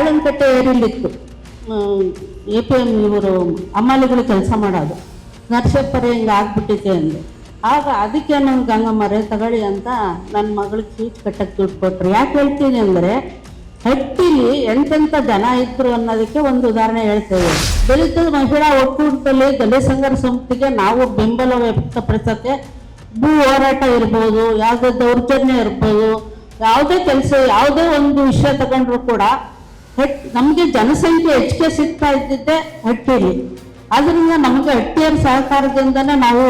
ಬಾಳಂಕಟ್ಟೆ ಏರಿಲಿತ್ತು A P M ಇವರು ಅಮ್ಮಾಲಿಗಳು ಕೆಲಸ ಮಾಡೋದು. ನರ್ಸಪ್ಪರೇ ಹಿಂಗೆ ಆಗ್ಬಿಟ್ಟಿದೆ ಅಂದೆ. ಆಗ ಅದಕ್ಕೆ ನಾನು ಗಂಗಮ್ಮರೇ ತಗೊಳ್ಳಿ ಅಂತ ನನ್ನ ಮಗಳಿಗೆ ಫೀಸ್ ಕಟ್ಟಕ್ಕೆ ದುಡ್ಡು ಕೊಟ್ರು. ಯಾಕೆ ಹೇಳ್ತೀನಿ ಅಂದರೆ ಹಟ್ಟಿಲಿ ಎಂತೆಂಥ ಜನ ಇದ್ರು ಅನ್ನೋದಕ್ಕೆ ಒಂದು ಉದಾಹರಣೆ ಹೇಳ್ತೇವೆ. ದಲಿತ ಮಹಿಳಾ ಒಕ್ಕೂಟದಲ್ಲಿ ದಲಿತ ಸಂಘರ ಸಂಸ್ಥೆಗೆ ನಾವು ಬೆಂಬಲ ವ್ಯಕ್ತಪಡಿಸೋಕ್ಕೆ ಭೂ ಹೋರಾಟ ಇರ್ಬೋದು, ಯಾವುದೇ ದೌರ್ಜನ್ಯ ಇರ್ಬೋದು, ಯಾವುದೇ ಕೆಲಸ, ಯಾವುದೇ ಒಂದು ವಿಷಯ ತಗೊಂಡ್ರು ಕೂಡ ಹಟ್, ನಮಗೆ ಜನಸಂಖ್ಯೆ ಹೆಚ್ಚಿಗೆ ಸಿಗ್ತಾ ಇದ್ದಿದ್ದೆ ಹಟ್ಟಿಲಿ ಅದರಿಂದ ನಮಗೆ ಹಟ್ಟಿಯರ ಸಹಕಾರದಿಂದನೇ ನಾವು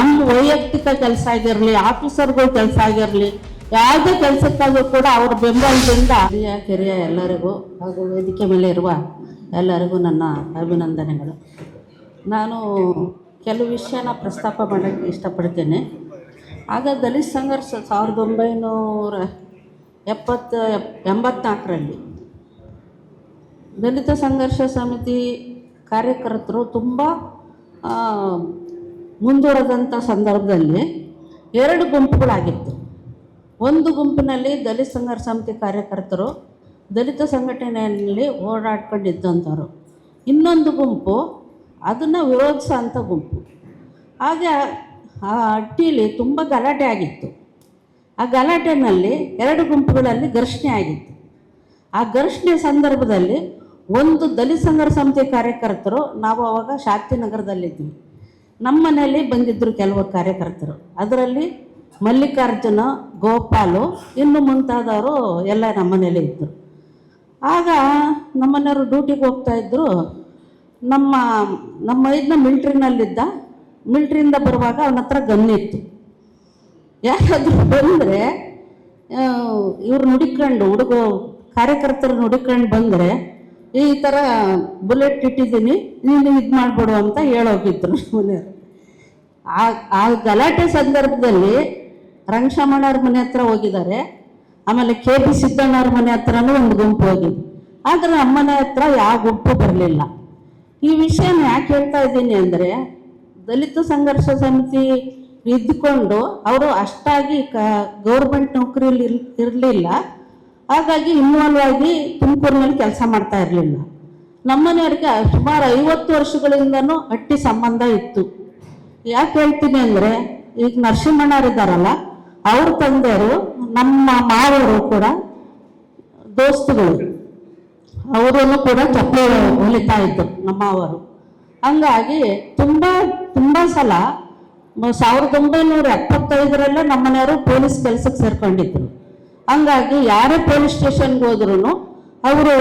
ಒಂದು ವೈಯಕ್ತಿಕ ಕೆಲಸ ಆಗಿರಲಿ, ಆಫೀಸರ್ಗಳ ಕೆಲಸ ಆಗಿರಲಿ, ಯಾವುದೇ ಕೆಲಸಕ್ಕಾದ್ರೂ ಕೂಡ ಅವ್ರ ಬೆಂಬಲದಿಂದ ಹಿರಿಯ ಕಿರಿಯ ಎಲ್ಲರಿಗೂ ಹಾಗೂ ವೇದಿಕೆ ಮೇಲೆ ಇರುವ ಎಲ್ಲರಿಗೂ ನನ್ನ ಅಭಿನಂದನೆಗಳು. ನಾನು ಕೆಲವು ವಿಷಯನ ಪ್ರಸ್ತಾಪ ಮಾಡೋಕ್ಕೆ ಇಷ್ಟಪಡ್ತೇನೆ. ಆಗ ದಲಿತ ಸಂಘರ್ಷ ಸಾವಿರದ ಒಂಬೈನೂರ ಎಪ್ಪತ್ತು ಎಪ್ ಎಂಬತ್ನಾಲ್ಕರಲ್ಲಿ ದಲಿತ ಸಂಘರ್ಷ ಸಮಿತಿ ಕಾರ್ಯಕರ್ತರು ತುಂಬ ಮುಂದುವರೆದಂಥ ಸಂದರ್ಭದಲ್ಲಿ ಎರಡು ಗುಂಪುಗಳಾಗಿತ್ತು. ಒಂದು ಗುಂಪಿನಲ್ಲಿ ದಲಿತ ಸಂಘರ್ಷ ಸಮಿತಿ ಕಾರ್ಯಕರ್ತರು, ದಲಿತ ಸಂಘಟನೆಯಲ್ಲಿ ಓಡಾಡ್ಕೊಂಡಿದ್ದಂಥವ್ರು. ಇನ್ನೊಂದು ಗುಂಪು ಅದನ್ನು ವಿರೋಧಿಸೋ ಅಂಥ ಗುಂಪು. ಆಗ ಆ ಅಟ್ಟಿಲಿ ತುಂಬ ಗಲಾಟೆ ಆಗಿತ್ತು. ಆ ಗಲಾಟೆನಲ್ಲಿ ಎರಡು ಗುಂಪುಗಳಲ್ಲಿ ಘರ್ಷಣೆ ಆಗಿತ್ತು. ಆ ಘರ್ಷಣೆ ಸಂದರ್ಭದಲ್ಲಿ ಒಂದು ದಲಿತ ಸಂಘರ್ಷ ಸಮಿತಿ ಕಾರ್ಯಕರ್ತರು ನಾವು ಅವಾಗ ಶಾಂತಿನಗರದಲ್ಲಿದ್ವಿ ನಮ್ಮ ಮನೆಯಲ್ಲಿ ಬಂದಿದ್ದರು ಕೆಲವು ಕಾರ್ಯಕರ್ತರು. ಅದರಲ್ಲಿ ಮಲ್ಲಿಕಾರ್ಜುನ, ಗೋಪಾಲು, ಇನ್ನು ಮುಂತಾದವರು ಎಲ್ಲ ನಮ್ಮ ಮನೇಲಿ ಇದ್ದರು. ಆಗ ನಮ್ಮನೆಯವರು ಡ್ಯೂಟಿಗೆ ಹೋಗ್ತಾ ಇದ್ದರು ನಮ್ಮ ನಮ್ಮ ಇದನ್ನ ಮಿಲ್ಟ್ರಿನಲ್ಲಿದ್ದ, ಮಿಲ್ಟ್ರಿಯಿಂದ ಬರುವಾಗ ಅವನ ಹತ್ರ ಗನ್ ಇತ್ತು. ಯಾರಾದರೂ ಬಂದರೆ ಇವ್ರು ನುಡಿಕೊಂಡು ಹುಡುಗ ಕಾರ್ಯಕರ್ತರು ನುಡಿಕೊಂಡು ಬಂದರೆ ಈ ಥರ ಬುಲೆಟ್ ಇಟ್ಟಿದ್ದೀನಿ, ನೀನು ಇದು ಮಾಡಿಬಿಡು ಅಂತ ಹೇಳೋಗಿದ್ರು ಮನೆಯವರು. ಆ ಆ ಗಲಾಟೆ ಸಂದರ್ಭದಲ್ಲಿ ರಂಗಶಮಣ್ಣವ್ರ ಮನೆ ಹತ್ರ ಹೋಗಿದ್ದಾರೆ. ಆಮೇಲೆ ಕೆ ಪಿ ಸಿದ್ದಣ್ಣವ್ರ ಮನೆ ಹತ್ರನೂ ಒಂದು ಗುಂಪು ಹೋಗಿದ್ದು ಆದರೆ ನಮ್ಮನೆ ಹತ್ರ ಯಾವ ಗುಂಪು ಬರಲಿಲ್ಲ. ಈ ವಿಷಯನ ಯಾಕೆ ಹೇಳ್ತಾ ಇದ್ದೀನಿ ಅಂದರೆ, ದಲಿತ ಸಂಘರ್ಷ ಸಮಿತಿ ಇದ್ದುಕೊಂಡು ಅವರು ಅಷ್ಟಾಗಿ ಕ ಗೌರ್ಮೆಂಟ್ ನೌಕರಿಯಲ್ಲಿ ಇರಲಿಲ್ಲ. ಹಾಗಾಗಿ ಇನ್ವಾಲ್ವ್ ಆಗಿ ತುಮಕೂರಿನಲ್ಲಿ ಕೆಲಸ ಮಾಡ್ತಾ ಇರಲಿಲ್ಲ. ನಮ್ಮನೆಯವ್ರಿಗೆ ಸುಮಾರು ಐವತ್ತು ವರ್ಷಗಳಿಂದನೂ ಅಟ್ಟಿ ಸಂಬಂಧ ಇತ್ತು. ಯಾಕೆ ಹೇಳ್ತೀನಿ ಅಂದರೆ, ಈಗ ನರಸಿಂಹಣ್ಣವ್ರಿದ್ದಾರಲ್ಲ ಅವ್ರ ತಂದೆಯವರು, ನಮ್ಮ ಮಾವರು ಕೂಡ ದೋಸ್ತುಗಳು. ಅವರನ್ನು ಕೂಡ ಚಪ್ಪಲಿ ಹೊಲಿತಾ ಇದ್ದರು ನಮ್ಮ ಅವರು ಹಂಗಾಗಿ ತುಂಬ ತುಂಬ ಸಲ ಸಾವಿರದ ಒಂಬೈನೂರ ಎಪ್ಪತ್ತೈದರಲ್ಲೇ ನಮ್ಮನೆಯವರು ಪೊಲೀಸ್ ಕೆಲಸಕ್ಕೆ ಸೇರ್ಕೊಂಡಿದ್ರು. ಹಂಗಾಗಿ ಯಾರೇ ಪೊಲೀಸ್ ಸ್ಟೇಷನ್ಗೆ ಹೋದ್ರು ಅವರು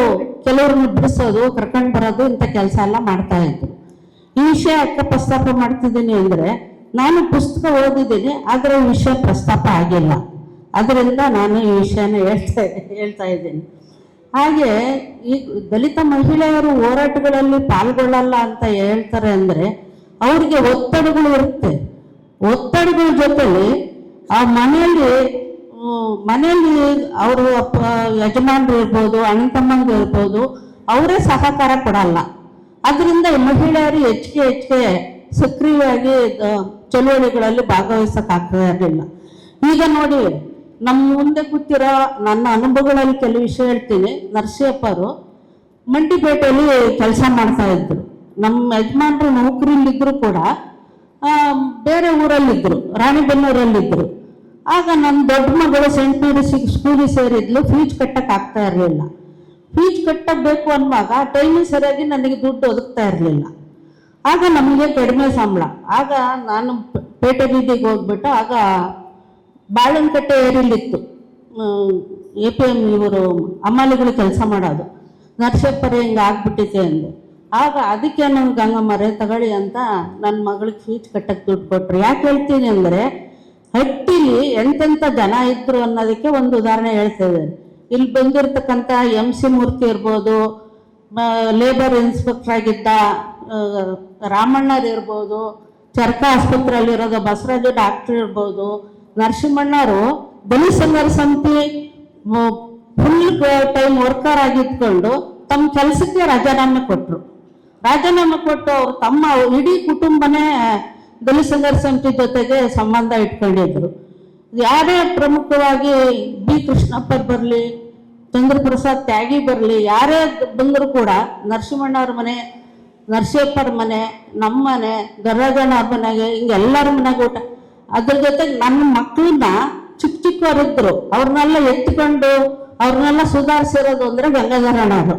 ಕೆಲವ್ರನ್ನ ಬಿಡಿಸೋದು, ಕರ್ಕೊಂಡು ಬರೋದು ಇಂಥ ಕೆಲಸ ಎಲ್ಲ ಮಾಡ್ತಾ ಇದ್ರು. ಈ ವಿಷಯ ಯಾಕೆ ಪ್ರಸ್ತಾಪ ಮಾಡ್ತಿದ್ದೀನಿ ಅಂದರೆ, ನಾನು ಪುಸ್ತಕ ಓದಿದ್ದೀನಿ, ಆದರೆ ವಿಷಯ ಪ್ರಸ್ತಾಪ ಆಗಿಲ್ಲ. ಅದರಿಂದ ನಾನು ಈ ವಿಷಯನ ಹೇಳ್ತಾ ಹೇಳ್ತಾ ಇದ್ದೀನಿ. ಹಾಗೆ ಈ ದಲಿತ ಮಹಿಳೆಯರು ಹೋರಾಟಗಳಲ್ಲಿ ಪಾಲ್ಗೊಳ್ಳಲ್ಲ ಅಂತ ಹೇಳ್ತಾರೆ ಅಂದರೆ, ಅವರಿಗೆ ಒತ್ತಡಗಳು ಇರುತ್ತೆ. ಒತ್ತಡಗಳ ಜೊತೆಲಿ ಆ ಮನೆಯಲ್ಲಿ ಮನೆಯಲ್ಲಿ ಅವರು ಅಪ್ಪ, ಯಜಮಾನರು ಇರ್ಬೋದು, ಅಣ್ಣ ತಮ್ಮಂದ್ರು ಇರ್ಬೋದು, ಅವರೇ ಸಹಕಾರ ಕೊಡಲ್ಲ. ಅದರಿಂದ ಮಹಿಳೆಯರು ಹೆಚ್ಚಿಗೆ ಹೆಚ್ಚಿಗೆ ಸಕ್ರಿಯವಾಗಿ ಚಳುವಳಿಗಳಲ್ಲಿ ಭಾಗವಹಿಸೋಕ್ಕಾಗ್ತಾ ಇರಲಿಲ್ಲ ಈಗ ನೋಡಿ, ನಮ್ಮ ಮುಂದೆ ಕೂತಿರೋ ನನ್ನ ಅನುಭವಗಳಲ್ಲಿ ಕೆಲವು ವಿಷಯ ಹೇಳ್ತೀನಿ. ನರಸಿಯಪ್ಪರು ಮಂಡಿಪೇಟೆಯಲ್ಲಿ ಕೆಲಸ ಮಾಡ್ತಾ ಇದ್ರು. ನಮ್ಮ ಯಜಮಾನರು ನೌಕರಿಲಿದ್ರು ಕೂಡ ಬೇರೆ ಊರಲ್ಲಿದ್ದರು ರಾಣಿಬೆನ್ನೂರಲ್ಲಿದ್ದರು ಆಗ ನನ್ನ ದೊಡ್ಡ ಮಗಳು ಸೆಂಟ್ ಮೇರಿಸಿಗೆ ಸ್ಕೂಲಿಗೆ ಸೇರಿದ್ಲು ಫೀಸ್ ಕಟ್ಟಕ್ಕೆ ಆಗ್ತಾ ಇರಲಿಲ್ಲ. ಫೀಸ್ ಕಟ್ಟಬೇಕು ಅನ್ನುವಾಗ ಟೈಮಿಗೆ ಸರಿಯಾಗಿ ನನಗೆ ದುಡ್ಡು ಒದಗ್ತಾ ಇರಲಿಲ್ಲ. ಆಗ ನಮಗೆ ಕಡಿಮೆ ಸಂಬಳ. ಆಗ ನಾನು ಪೇಟೆ ಬೀದಿಗೆ ಹೋಗ್ಬಿಟ್ಟು ಆಗ ಬಾಳನ್ಕಟ್ಟೆ ಏರಿಲಿತ್ತು. ಎ ಪಿ ಎಂ ಇವರು ಅಮ್ಮಾಲಿಗಳು ಕೆಲಸ ಮಾಡೋದು. ನರ್ಸಪ್ಪರೇ ಹಿಂಗೆ ಆಗ್ಬಿಟ್ಟಿದೆ ಅಂದೆ. ಆಗ ಅದಕ್ಕೆ ನಾನು ಗಂಗಮ್ಮರೇ, ತಗೊಳ್ಳಿ ಅಂತ ನನ್ನ ಮಗಳಿಗೆ ಫೀಸ್ ಕಟ್ಟಕ್ಕೆ ದುಡ್ಡು ಕೊಟ್ರು. ಯಾಕೆ ಹೇಳ್ತೀನಿ ಅಂದರೆ ಹಟ್ಟಿಲಿ ಎಂತೆಂಥ ಜನ ಇದ್ರು ಅನ್ನೋದಕ್ಕೆ ಒಂದು ಉದಾಹರಣೆ ಹೇಳ್ತೇವೆ. ಇಲ್ಲಿ ಬಂದಿರತಕ್ಕಂಥ ಎಂ ಸಿ ಮೂರ್ತಿ ಇರ್ಬೋದು ಲೇಬರ್ ಇನ್ಸ್ಪೆಕ್ಟರ್ ಆಗಿದ್ದ ರಾಮಣ್ಣರ್ ಇರ್ಬೋದು, ಚರ್ಕ ಆಸ್ಪತ್ರೆಯಲ್ಲಿರೋದು ಬಸವರಾಜ ಡಾಕ್ಟರ್ ಇರ್ಬೋದು, ನರಸಿಂಹಣ್ಣರು ಬಲಿ ಸಂಘರ್ಷ ಸಮಿತಿ ಫುಲ್ ಟೈಮ್ ವರ್ಕರ್ ಆಗಿದ್ಕೊಂಡು ತಮ್ಮ ಕೆಲಸಕ್ಕೆ ರಾಜೀನಾಮೆ ಕೊಟ್ಟರು ರಾಜೀನಾಮೆ ಕೊಟ್ಟು ಅವ್ರು ತಮ್ಮ ಇಡೀ ಕುಟುಂಬನೇ ದಲಿತ ಸಂಘರ್ಷ ಸಮಿತಿ ಜೊತೆಗೆ ಸಂಬಂಧ ಇಟ್ಕೊಂಡಿದ್ರು. ಯಾರೇ ಪ್ರಮುಖವಾಗಿ ಬಿ ಕೃಷ್ಣಪ್ಪ ಬರಲಿ, ಚಂದ್ರಪ್ರಸಾದ್ ತ್ಯಾಗಿ ಬರಲಿ, ಯಾರೇ ಬಂದರೂ ಕೂಡ ನರಸಿಂಹಣ್ಣವ್ರ ಮನೆ ನರಸೇಪ್ಪರ ಮನೆ, ನಮ್ಮ ಮನೆ ಗರಗಣ್ಣ ಮನೆಗೆ ಹಿಂಗೆ ಎಲ್ಲರ ಮನೆಗೆ ಊಟ. ಅದ್ರ ಜೊತೆಗೆ ನನ್ನ ಮಕ್ಕಳನ್ನ ಚಿಕ್ಕ ಚಿಕ್ಕವರಿದ್ದರು ಅವ್ರನ್ನೆಲ್ಲ ಎತ್ಕೊಂಡು ಅವ್ರನ್ನೆಲ್ಲ ಸುಧಾರಿಸಿರೋದು ಅಂದರೆ ಗಂಗಾಧರಣ್ಣವರು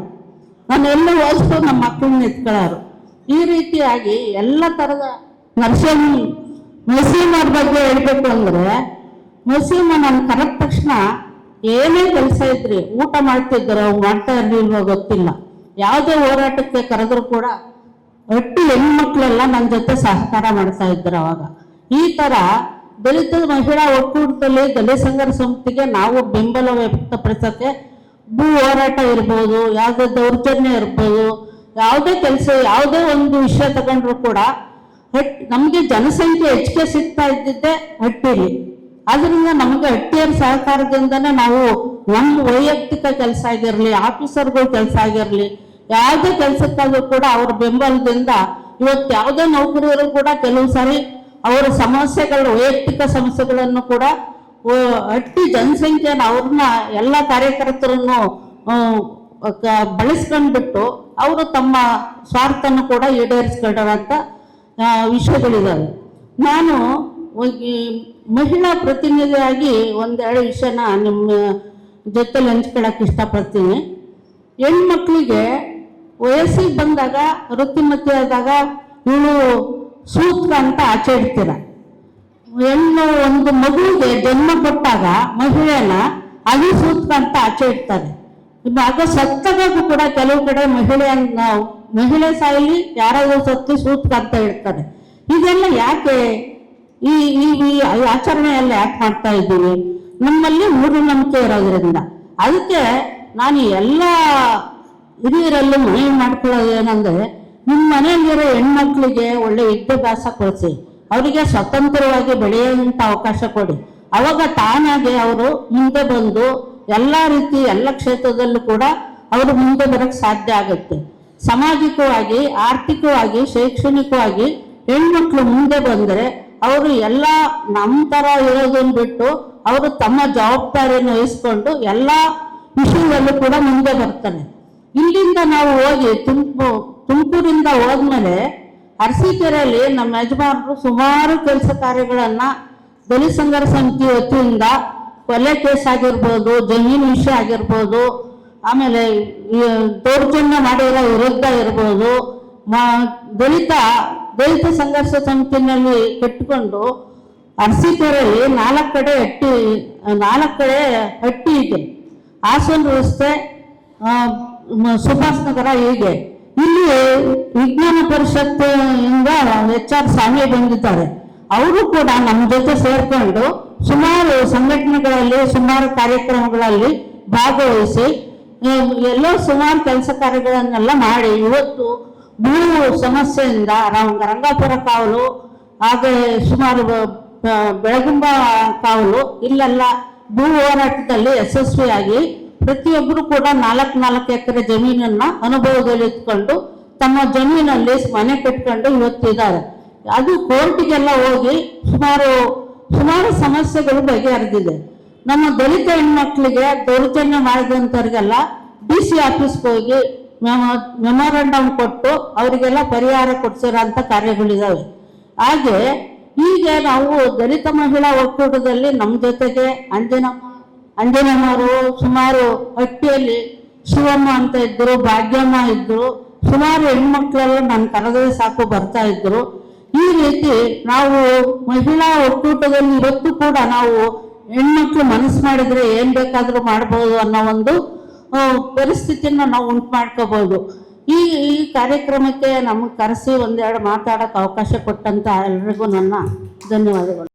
ನಾನು ಎಲ್ಲ ಓದಿಸ್ಕೊಂಡು ನಮ್ಮ ಮಕ್ಕಳನ್ನ ಎತ್ಕೊಳ್ಳೋರು. ಈ ರೀತಿಯಾಗಿ ಎಲ್ಲ ಥರದ ನರಸಿಂಹ ನರಸಿಂಹವ್ರ ಬಗ್ಗೆ ಹೇಳ್ಬೇಕು ಅಂದ್ರೆ ನರಸಿಂಹ ನಾನು ಕರೆದ ತಕ್ಷಣ ಏನೇ ಕೆಲಸ ಇದ್ರಿ, ಊಟ ಮಾಡ್ತಿದ್ರು ಮಾಡ್ತಾ ಇರ್ಲಿಲ್ವೋ ಗೊತ್ತಿಲ್ಲ. ಯಾವುದೇ ಹೋರಾಟಕ್ಕೆ ಕರೆದ್ರು ಕೂಡ ಒಟ್ಟು ಹೆಣ್ಮಕ್ಳೆಲ್ಲ ನನ್ನ ಜೊತೆ ಸಹಕಾರ ಮಾಡ್ತಾ ಇದ್ರು ಅವಾಗ. ಈ ತರ ದಲಿತ ಮಹಿಳಾ ಒಕ್ಕೂಟದಲ್ಲಿ ದಲಿತ ಸಂಘರ ಸಮಿತಿಗೆ ನಾವು ಬೆಂಬಲ ವ್ಯಕ್ತಪಡಿಸೋಕ್ಕೆ ಭೂ ಹೋರಾಟ ಇರ್ಬೋದು, ಯಾವುದೇ ದೌರ್ಜನ್ಯ ಇರ್ಬೋದು, ಯಾವುದೇ ಕೆಲಸ, ಯಾವುದೇ ಒಂದು ವಿಷಯ ತಗೊಂಡ್ರು ಕೂಡ ಹಟ್ ನಮಗೆ ಜನಸಂಖ್ಯೆ ಹೆಚ್ಚಿಗೆ ಸಿಗ್ತಾ ಇದ್ದಿದ್ದೆ ಹಟ್ಟಿಲಿ ಅದರಿಂದ ನಮಗೆ ಹಟ್ಟಿಯರ ಸಹಕಾರದಿಂದನೇ ನಾವು ನಮ್ಮ ವೈಯಕ್ತಿಕ ಕೆಲಸ ಆಗಿರಲಿ, ಆಫೀಸರ್ಗಳ ಕೆಲಸ ಆಗಿರಲಿ, ಯಾವುದೇ ಕೆಲಸಕ್ಕಾದ್ರೂ ಕೂಡ ಅವ್ರ ಬೆಂಬಲದಿಂದ ಇವತ್ತು ಯಾವುದೇ ನೌಕರಿಯರು ಕೂಡ ಕೆಲವು ಸಾರಿ ಅವರ ಸಮಸ್ಯೆಗಳ, ವೈಯಕ್ತಿಕ ಸಮಸ್ಯೆಗಳನ್ನು ಕೂಡ ಹಟ್ಟಿ ಜನಸಂಖ್ಯೆನ ಅವ್ರನ್ನ ಎಲ್ಲ ಕಾರ್ಯಕರ್ತರನ್ನು ಬಳಸ್ಕೊಂಡ್ಬಿಟ್ಟು ಅವರು ತಮ್ಮ ಸ್ವಾರ್ಥನ ಕೂಡ ಈಡೇರಿಸ್ಕೊಂಡಂತ ವಿಷಯಗಳಿದ್ದಾವೆ ನಾನು ಮಹಿಳಾ ಪ್ರತಿನಿಧಿಯಾಗಿ ಒಂದೆರಡು ವಿಷಯನ ನಿಮ್ಮ ಜೊತೆಲಿ ಹಂಚ್ಕೊಳಕ್ಕೆ ಇಷ್ಟಪಡ್ತೀನಿ. ಹೆಣ್ಮಕ್ಳಿಗೆ ವಯಸ್ಸಿಗೆ ಬಂದಾಗ ಋತುಮತಿ ಆದಾಗ ಇವಳು ಸೂತ್ರ ಅಂತ ಆಚೆ ಇಡ್ತೀರ. ಹೆಣ್ಣು ಒಂದು ಮಗುವಿಗೆ ಜನ್ಮ ಕೊಟ್ಟಾಗ ಮಹಿಳೆನ ಅವಿಸೂತ್ರ ಅಂತ ಆಚೆ ಇಡ್ತಾರೆ. ಆಗ ಸತ್ತಾಗೂ ಕೂಡ ಕೆಲವು ಕಡೆ ಮಹಿಳೆಯನ್ನ ಮಹಿಳೆ ಸಾಯಲಿ ಯಾರಾದ್ರೂ ಸತ್ತು ಸೂತ್ರ ಅಂತ ಹೇಳ್ತಾರೆ. ಇದೆಲ್ಲ ಯಾಕೆ? ಈ ಈ ಆಚರಣೆ ಎಲ್ಲ ಯಾಕೆ ಮಾಡ್ತಾ ಇದ್ದೀವಿ ನಮ್ಮಲ್ಲಿ ಮೂಢನಂಬಿಕೆ ಇರೋದ್ರಿಂದ. ಅದಕ್ಕೆ ನಾನು ಎಲ್ಲ ಹಿರಿಯರಲ್ಲೂ ಮನವಿ ಮಾಡ್ಕೊಳ್ಳೋದು ಏನಂದ್ರೆ, ನಿಮ್ಮ ಮನೆಯಲ್ಲಿರೋ ಹೆಣ್ಮಕ್ಳಿಗೆ ಒಳ್ಳೆ ವಿದ್ಯಾಭ್ಯಾಸ ಕೊಡಿಸಿ. ಅವರಿಗೆ ಸ್ವತಂತ್ರವಾಗಿ ಬೆಳೆಯುವಂಥ ಅವಕಾಶ ಕೊಡಿ. ಅವಾಗ ತಾನಾಗೆ ಅವರು ಮುಂದೆ ಬಂದು ಎಲ್ಲ ರೀತಿ ಎಲ್ಲ ಕ್ಷೇತ್ರದಲ್ಲೂ ಕೂಡ ಅವರು ಮುಂದೆ ಬರಕ್ ಸಾಧ್ಯ ಆಗುತ್ತೆ. ಸಾಮಾಜಿಕವಾಗಿ, ಆರ್ಥಿಕವಾಗಿ, ಶೈಕ್ಷಣಿಕವಾಗಿ ಹೆಣ್ಮಕ್ಳು ಮುಂದೆ ಬಂದರೆ ಅವರು ಎಲ್ಲ ನಮ್ಮ ಥರ ಇರೋದನ್ನು ಬಿಟ್ಟು ಅವರು ತಮ್ಮ ಜವಾಬ್ದಾರಿಯನ್ನು ವಹಿಸ್ಕೊಂಡು ಎಲ್ಲ ವಿಷಯದಲ್ಲೂ ಕೂಡ ಮುಂದೆ ಬರ್ತಾನೆ ಇಲ್ಲಿಂದ ನಾವು ಹೋಗಿ ತುಮಕೂ, ತುಮಕೂರಿಂದ ಹೋದ್ಮೇಲೆ ಅರಸೀಕೆರೆಯಲ್ಲಿ ನಮ್ಮ ಯಜಮಾನರು ಸುಮಾರು ಕೆಲಸ ಕಾರ್ಯಗಳನ್ನು ದಲಿತ ಸಂಘರ್ಷ ಸಮಿತಿ ವತಿಯಿಂದ ಕೊಲೆ ಕೇಸ್ ಆಗಿರ್ಬೋದು, ಜಮೀನು ವಿಷಯ ಆಗಿರ್ಬೋದು ಆಮೇಲೆ ದೌರ್ಜನ್ಯ ಮಾಡಿದ ವಿರುದ್ಧ ಇರ್ಬೋದು ದಲಿತ ದಲಿತ ಸಂಘರ್ಷ ಸಮಿತಿನಲ್ಲಿ ಕಟ್ಟಿಕೊಂಡು ಅರಸೀಕೆರೆಯಲ್ಲಿ ನಾಲ್ಕು ಕಡೆ ಹಟ್ಟಿ ನಾಲ್ಕು ಕಡೆ ಹಟ್ಟಿ ಇದೆ. ಹಾಸನ ರಸ್ತೆ ಸುಭಾಷ್ ನಗರ ಹೀಗೆ. ಇಲ್ಲಿ ವಿಜ್ಞಾನ ಪರಿಷತ್ ಇಂದ ಎಚ್ ಆರ್ ಸ್ವಾಮಿ ಬಂದಿದ್ದಾರೆ. ಅವರು ಕೂಡ ನಮ್ಮ ಜೊತೆ ಸೇರ್ಕೊಂಡು ಸುಮಾರು ಸಂಘಟನೆಗಳಲ್ಲಿ, ಸುಮಾರು ಕಾರ್ಯಕ್ರಮಗಳಲ್ಲಿ ಭಾಗವಹಿಸಿ ಎಲ್ಲೋ ಸುಮಾರು ಕೆಲಸ ಕಾರ್ಯಗಳನ್ನೆಲ್ಲ ಮಾಡಿ, ಇವತ್ತು ಮೂರು ಸಮಸ್ಯೆಯಿಂದ ರ- ರಂಗಾಪುರ ಕಾವಲು, ಹಾಗೆ ಸುಮಾರು ಬೆಳಗುಂಬ ಕಾವಲು, ಇಲ್ಲೆಲ್ಲ ಭೂ ಹೋರಾಟದಲ್ಲಿ ಯಶಸ್ವಿಯಾಗಿ ಪ್ರತಿಯೊಬ್ಬರು ಕೂಡ ನಾಲ್ಕು ನಾಲ್ಕು ಎಕರೆ ಜಮೀನನ್ನ ಅನುಭವದಲ್ಲಿ ಇಟ್ಕೊಂಡು ತಮ್ಮ ಜಮೀನಲ್ಲಿ ಮನೆ ಕಟ್ಕೊಂಡು ಇವತ್ತಿದ್ದಾರೆ. ಅದು ಕೋರ್ಟಿಗೆಲ್ಲ ಹೋಗಿ ಸುಮಾರು ಸುಮಾರು ಸಮಸ್ಯೆಗಳು ಬಗೆಹರಿದಿದೆ. ನಮ್ಮ ದಲಿತ ಹೆಣ್ಮಕ್ಳಿಗೆ ದೌರ್ಜನ್ಯ ಮಾಡಿದಂಥವ್ರಿಗೆಲ್ಲ ಡಿ ಸಿ ಆಫೀಸ್ಗೆ ಹೋಗಿ ಮೆಮೊರಂಡಮ್ ಕೊಟ್ಟು ಅವರಿಗೆಲ್ಲ ಪರಿಹಾರ ಕೊಡ್ಸಿರೋಂಥ ಕಾರ್ಯಗಳಿದಾವೆ. ಹಾಗೆ ಈಗ ನಾವು ದಲಿತ ಮಹಿಳಾ ಒಕ್ಕೂಟದಲ್ಲಿ ನಮ್ಮ ಜೊತೆಗೆ ಅಂಜನಮ್ಮ, ಅಂಜನಮ್ಮರು ಸುಮಾರು ಹಟ್ಟಿಯಲ್ಲಿ ಶಿವಮ್ಮ ಅಂತ ಇದ್ರು, ಭಾಗ್ಯಮ್ಮ ಇದ್ರು, ಸುಮಾರು ಹೆಣ್ಮಕ್ಳೆಲ್ಲ ನನ್ನ ಕರೆದ್ರೆ ಸಾಕು ಬರ್ತಾ ಇದ್ರು. ಈ ರೀತಿ ನಾವು ಮಹಿಳಾ ಒಕ್ಕೂಟದಲ್ಲಿ ಇವತ್ತು ಕೂಡ ನಾವು ಹೆಣ್ಮಕ್ಳು ಮನಸ್ಸು ಮಾಡಿದ್ರೆ ಏನು ಬೇಕಾದರೂ ಮಾಡ್ಬೋದು ಅನ್ನೋ ಒಂದು ಪರಿಸ್ಥಿತಿನ ನಾವು ಉಂಟು ಮಾಡ್ಕೋಬೋದು. ಈ ಈ ಕಾರ್ಯಕ್ರಮಕ್ಕೆ ನಮಗೆ ಕರೆಸಿ ಒಂದೆರಡು ಮಾತಾಡೋಕೆ ಅವಕಾಶ ಕೊಟ್ಟಂತ ಎಲ್ರಿಗೂ ನನ್ನ ಧನ್ಯವಾದಗಳು.